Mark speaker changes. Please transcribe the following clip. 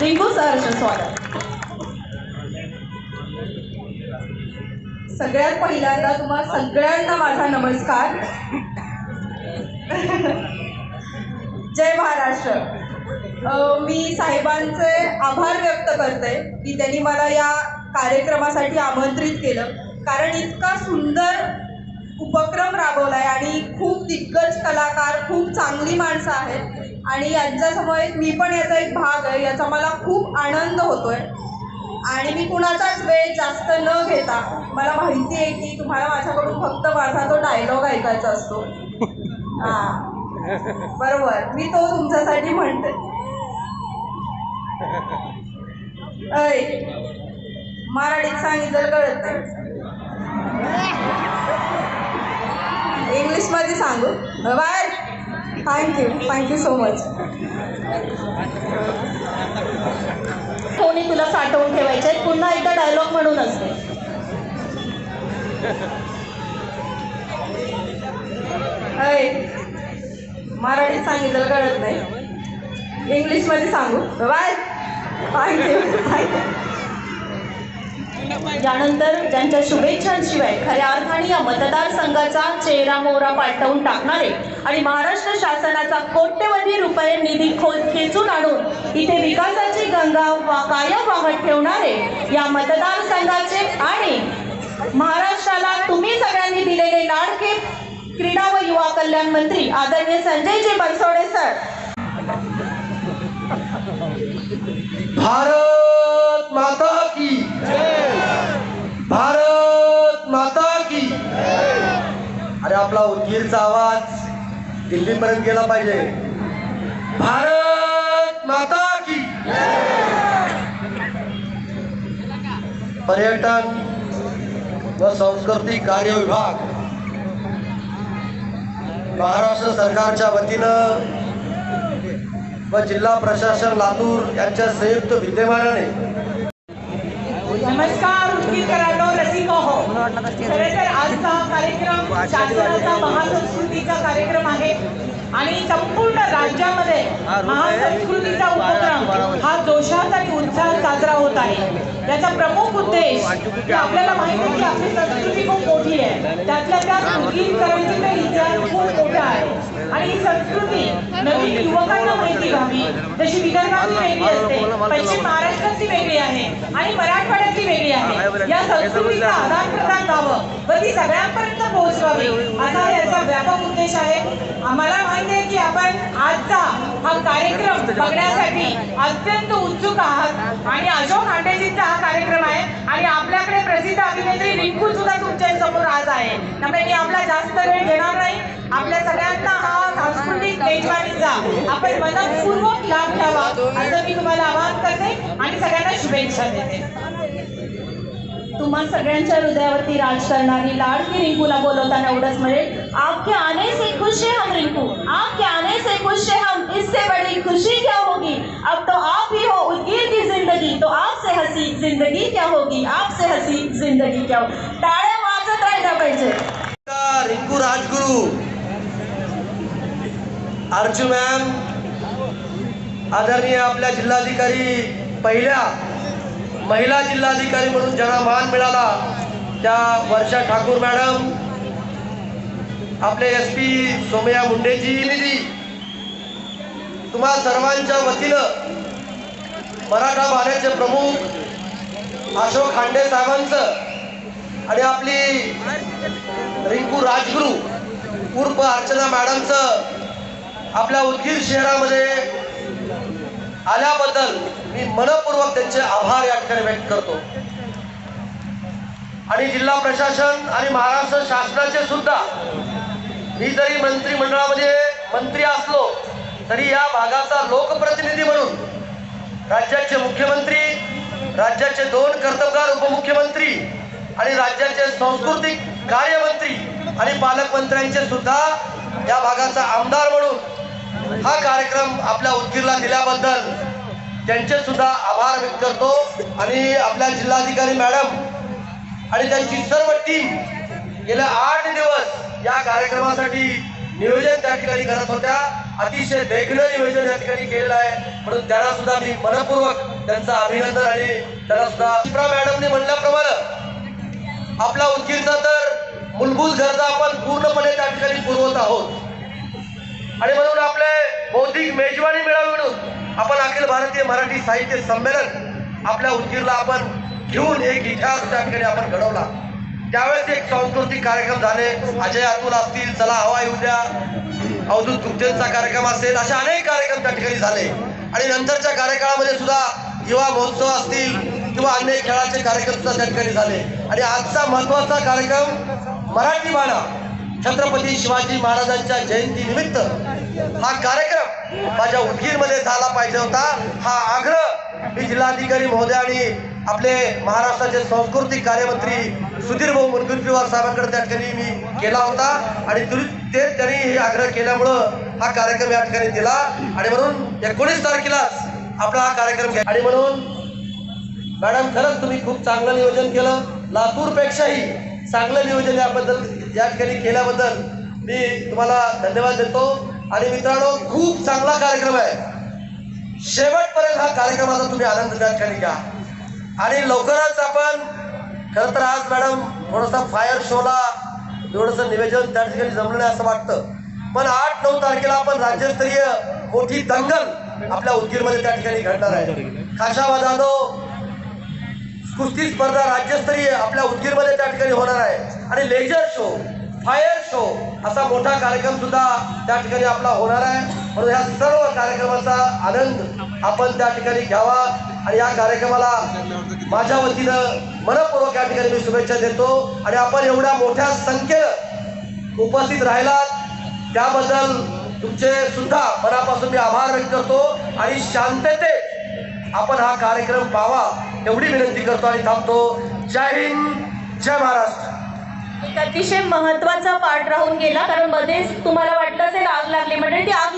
Speaker 1: रिंकू सहर्ष स्वागत. सगळ्यात पहिल्यांदा तुम्हा सगळ्यांना माझा नमस्कार. जय महाराष्ट्र. मी साहेबांचे आभार व्यक्त करते की त्यांनी मला या कार्यक्रमासाठी आमंत्रित केलं. कारण इतका सुंदर उपक्रम राबवला आहे आणि खूप दिग्गज कलाकार खूप चांगली माणसं आहेत. आणि यांच्यासमोर एक मी पण याचा एक भाग आहे. याचा मला खूप आनंद होतो आहे आणि मी कुणाचाच वेळ जास्त न घेता मला माहिती आहे की तुम्हाला माझ्याकडून फक्त माझा तो डायलॉग ऐकायचा असतो. हां. बरोबर. मी तो तुमच्यासाठी म्हणते. अय मराठीत सांगितलं कळत नाही. इंग्लिशमध्ये सांगू? Bye. Thank you thank you so much कोणी तुला साठवून ठेवायचे आहेत पुन्हा एकदा डायलॉग म्हणून असते अय मराठीत सांगितलं कळत नाही. इंग्लिशमध्ये सांगू. बाय थँक्यू थँक्यू यानंतर ज्यांच्या शुभेच्छांशिवाय खऱ्या अर्थाने या मतदारसंघाचा चेहरा मोहरा पालटवून टाकणारे आणि महाराष्ट्र शासनाचा कोट्यवधी रुपये निधी खोल खेचून आणून इथे विकासाची गंगा वा कायम वाहत ठेवणारे या मतदारसंघाचे आणि महाराष्ट्राला तुम्ही सगळ्यांनी दिलेले लाडके क्रीडा व युवा कल्याण मंत्री आदरणीय संजयजी बनसोडे सर.
Speaker 2: भारत माता की आपला आवाज दिल्लीपर्यंत गेला पाहिजे. भारत माता की. पर्यटन व सांस्कृतिक कार्य विभाग. महाराष्ट्र सरकारच्या वतीनं व जिल्हा प्रशासन लातूर यांच्या संयुक्त विद्यमानाने.
Speaker 3: नमस्कार उदगीरकरांनो रसिको हो खरे तर आजचा हा कार्यक्रम शासनाचा महासंस्कृतीचा कार्यक्रम आहे आणि संपूर्ण राज्यामध्ये महासंस्कृतीचा उपक्रम हा जोशात आणि उत्साहात साजरा होत आहे. याचा प्रमुख उद्देश की आपल्याला माहिती आहे की आपली संस्कृती खूप मोठी आहे. त्यातल्या त्यात उदगीरकरांची तर इतिहास खूप मोठा आहे. आणि ही संस्कृती युवकांना माहिती व्हावी जशी विदर्भातली वेगळी असते पश्चिम महाराष्ट्रातली वेगळी आहे आणि मराठवाड्यातली वेगळी आहे. या संस्कृतीचं आदान प्रदान व्हावं व ती सगळ्यांपर्यंत पोहोचवावी. असा याचा व्यापक उद्देश आहे. आम्हाला माहिती आहे की आपण आजचा हा कार्यक्रम बघण्यासाठी अत्यंत उत्सुक आहात. आणि अशोक हांडेजींचा हा कार्यक्रम आहे. आणि आपल्याकडे प्रसिद्ध अभिनेत्री रिंकू सुद्धा तुमच्यासमोर आज आहे. त्यामुळे मी आपला जास्त वेळ घेणार नाही. आपण मनपूर्वक लाभ घ्यावा. असं मी तुम्हाला आवाहन करते आणि सगळ्यांना शुभेच्छा देते.
Speaker 1: तुम्हा सगळ्यांच्या हृदयावरती राज करणारी लाडकी रिंकूला बोलवताना एवढंच मिळेल आपके आने से खुश है हम रिंकू. आपके आने से खुश है हम. इससे बड़ी खुशी क्या होगी? अब तो आप ही हो उदगीर की जिंदगी. तो आपसे हसी जिंदगी क्या होगी? आपसे हसी जिंदगी क्या होगी? टाळ्या वाजत राहिल्या पाहिजे.
Speaker 2: रिंकू राजगुरू. अर्जू मॅम आदरणीय आपल्या जिल्हाधिकारी पहिल्या महिला जिल्हाधिकारी म्हणून ज्यांना मान मिळाला त्या वर्षा ठाकूर मॅडम आपले एस पी सोमया मुंडेजी निधी तुम्हा सर्वांच्या वतीनं मराठा बाण्याचे प्रमुख अशोक खांडे साहेबांचं आणि आपली रिंकू राजगुरू उर्फ अर्चना मॅडमचं आपल्या उदगीर शहरामध्ये आल्याबद्दल मी मनपूर्वक त्यांचे आभार या ठिकाणी व्यक्त करतो. आणि जिल्हा प्रशासन आणि महाराष्ट्र शासनाचे सुद्धा मी जरी मंत्रिमंडळामध्ये मंत्री असलो तरी या भागाचा लोकप्रतिनिधी म्हणून राज्याचे मुख्यमंत्री राज्याचे दोन कर्तबगार उपमुख्यमंत्री आणि राज्याचे सांस्कृतिक कार्यमंत्री आणि पालकमंत्र्यांचे सुद्धा या भागाचा आमदार म्हणून हा कार्यक्रम आपल्या उदगीरला दिल्याबद्दल त्यांचे सुद्धा आभार व्यक्त करतो आणि आपल्या जिल्हाधिकारी मॅडम आणि त्यांची सर्व टीम गेल्या आठ दिवस या कार्यक्रमासाठी नियोजन त्या ठिकाणी करत होत्या. अतिशय देखणं नियोजन या ठिकाणी केलेलं आहे. म्हणून त्यांना सुद्धा मी मनपूर्वक त्यांचं अभिनंदन आणि त्यांना सुद्धा मॅडमने म्हणल्याप्रमाणे आपला उदगीरचा तर मूलभूत गरजा आपण पूर्णपणे त्या ठिकाणी पुरवत आहोत. मेजवानी मिळावी म्हणून आपण अखिल भारतीय मराठी साहित्य संमेलन आपल्या उदगीरला आपण घेऊन एक इतिहास त्या ठिकाणी आपण घडवला. त्यावेळेस एक सांस्कृतिक कार्यक्रम झाले. अजय अतुल असतील चला हवा येऊ द्या. अवधूत गुप्तेंचा कार्यक्रम असेल असे अनेक कार्यक्रम त्या ठिकाणी झाले. आणि नंतरच्या कार्यकाळामध्ये सुद्धा युवा महोत्सव असतील किंवा अन्य खेळाचे कार्यक्रम सुद्धा त्या ठिकाणी झाले. आणि आजचा महत्त्वाचा कार्यक्रम मराठी बाणा छत्रपती शिवाजी महाराजांच्या जयंती निमित्त हा कार्यक्रम माझ्या उदगीरमध्ये झाला पाहिजे होता. हा आग्रह मी जिल्हाधिकारी महोदय आणि आपले महाराष्ट्राचे सांस्कृतिक कार्यमंत्री सुधीर भाऊ मुनगंटीवार साहेबांकडे त्या ठिकाणी मी केला होता. आणि ते त्यांनी हे आग्रह केल्यामुळं हा कार्यक्रम या ठिकाणी दिला. आणि म्हणून एकोणीस तारखेलाच आपला हा कार्यक्रम घ्या. आणि म्हणून मॅडम खरंच तुम्ही खूप चांगलं नियोजन केलं. लातूरपेक्षाही चांगलं नियोजन याबद्दल या ठिकाणी केल्याबद्दल मी तुम्हाला धन्यवाद देतो. आणि मित्रांनो खूप चांगला कार्यक्रम आहे. शेवटपर्यंत हा कार्यक्रमाचा तुम्ही आनंद त्या ठिकाणी घ्या आणि लवकरच आपण खरं तर आज मॅडम थोडासा फायर शोला थोडंसं निवेदन त्या ठिकाणी जमलं नाही असं वाटतं. पण आठ नऊ तारखेला आपण राज्यस्तरीय मोठी दंगल आपल्या उदगीरमध्ये त्या ठिकाणी घडणार आहे. खाशावा जाधव कुस्ती स्पर्धा राज्यस्तरीय आपल्या उदगीरमध्ये त्या ठिकाणी होणार आहे. आणि लेजर शो फायर शो असा मोठा कार्यक्रम सुद्धा त्या ठिकाणी आपला होणार आहे. म्हणून ह्या सर्व कार्यक्रमाचा आनंद आपण त्या ठिकाणी घ्यावा. आणि या कार्यक्रमाला माझ्या वतीनं मनपूर्वक या ठिकाणी मी शुभेच्छा देतो. आणि आपण एवढ्या मोठ्या संख्येनं उपस्थित राहिलात. त्याबद्दल तुमचे सुद्धा मनापासून मी आभार व्यक्त करतो. आणि शांततेत आपण हा कार्यक्रम पावा एवढी विनंती करतो आणि थांबतो. जय हिंद जय महाराष्ट्र.
Speaker 4: एक अतिशय महत्त्वाचा पार्ट राहून गेला. कारण मध्येच तुम्हाला वाटलं असेल आग लागली म्हणजे ती आग